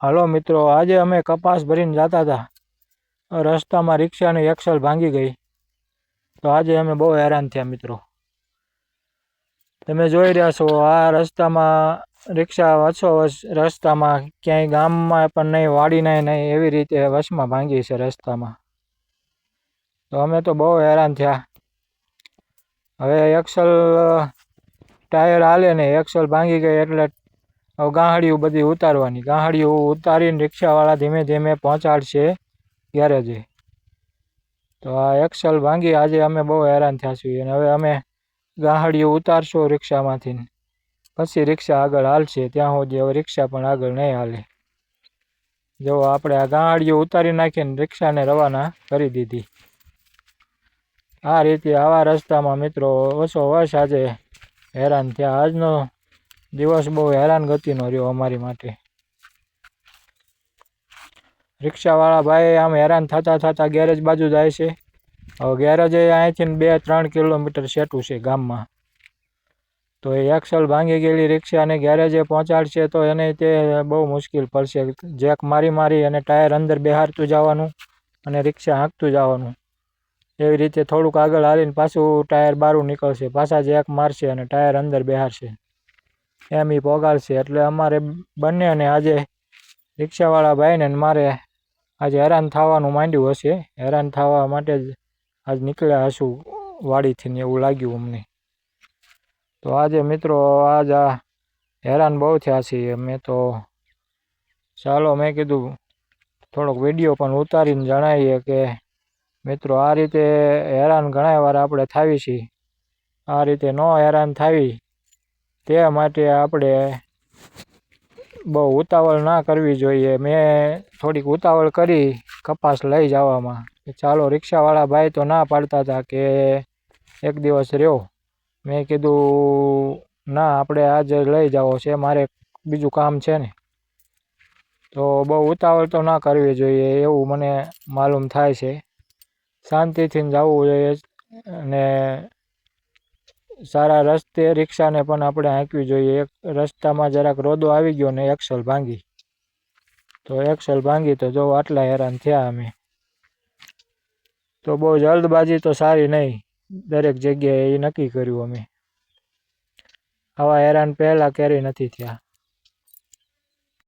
હાલો મિત્રો, આજે અમે કપાસ ભરીને જતા હતા. રસ્તામાં રિક્ષાની એક્સલ ભાંગી ગઈ. તો આજે અમે બહુ હેરાન થયા મિત્રો. તમે જોઈ રહ્યા છો, આ રસ્તામાં રિક્ષા વચ્ચોવચ રસ્તામાં ક્યાંય ગામમાં પણ નહીં વાડી નહીં, એવી રીતે વચમાં ભાંગી છે રસ્તામાં. તો અમે તો બહુ હેરાન થયા. હવે એક્સલ ટાયર હાલે ને એક્સલ ભાંગી ગઈ એટલે હવે ગાંહળીઓ બધી ઉતારવાની. ગાંહળીઓ ઉતારીને રિક્ષાવાળા ધીમે ધીમે પહોંચાડશે ગેરેજે તો આ એક્સલ ભાંગી આજે અમે બહુ હેરાન થયા છીએ અને હવે અમે ગાંહળીઓ ઉતારશો રિક્ષામાંથી. પછી રિક્ષા આગળ હાલશે. ત્યાં સુધી હવે રિક્ષા પણ આગળ નહીં હાલે. જો આપણે આ ગાંહળીઓ ઉતારી નાખીને રિક્ષાને રવાના કરી દીધી. આ રીતે આવા રસ્તામાં મિત્રો ઓછો વશ આજે હેરાન થયા. આજનો દિવસ બહુ હેરાન ગતિનો રહ્યો અમારી માટે. રિક્ષાવાળા ભાઈ આમ હેરાન થતા થતા ગેરેજ બાજુ જાય છે. હવે ગેરેજે અહીંથી બે ત્રણ કિલોમીટર સેટું છે ગામમાં. તો એ એક્સલ ભાંગી ગયેલી રિક્ષાને ગેરેજે પહોંચાડશે તો એને તે બહુ મુશ્કેલ પડશે. જેક મારી મારી અને ટાયર અંદર બેહારતું જવાનું અને રિક્ષા હાંકતું જવાનું. એવી રીતે થોડુંક આગળ હાલીને પાછું ટાયર બારું નીકળશે. પાછા જેક મારશે અને ટાયર અંદર બેહારશે. એમ એ પોગાડશે એટલે અમારે બંનેને આજે રિક્ષાવાળા ભાઈને મારે આજે હેરાન થવાનું માંડ્યું હશે. હેરાન થવા માટે જ આજ નીકળ્યા હશું વાડીથી ને એવું લાગ્યું અમને. તો આજે મિત્રો આજ આ હેરાન બહુ થયા છીએ મેં તો ચાલો મેં કીધું થોડોક વીડિયો પણ ઉતારીને જણાવીએ કે મિત્રો આ રીતે હેરાન ઘણા વાર આપણે થાવી છીએ આ રીતે ન હેરાન થાવી તે માટે આપણે બહુ ઉતાવળ ના કરવી જોઈએ. મેં થોડીક ઉતાવળ કરી કપાસ લઈ જવામાં. ચાલો, રિક્ષાવાળા ભાઈ તો ના પાડતા હતા કે એક દિવસ રહ્યો. મેં કીધું, ના, આપણે આજે લઈ જાઓ, છે મારે બીજું કામ છે ને. તો બહુ ઉતાવળ તો ના કરવી જોઈએ, એવું મને માલુમ થાય છે. શાંતિથી જવું જોઈએ અને સારા રસ્તે રિક્ષાને પણ આપણે હાંકવી જોઈએ. એક રસ્તામાં જરાક રોદો આવી ગયો ને એક્સલ ભાંગી. તો એક્સલ ભાંગી તો જો આટલા હેરાન થયા અમે. તો બહુ જલ્દબાજી તો સારી નહીં. દરેક જગ્યાએ એ નક્કી કર્યું અમે. આવા હેરાન પહેલાં ક્યારેય નથી થયા.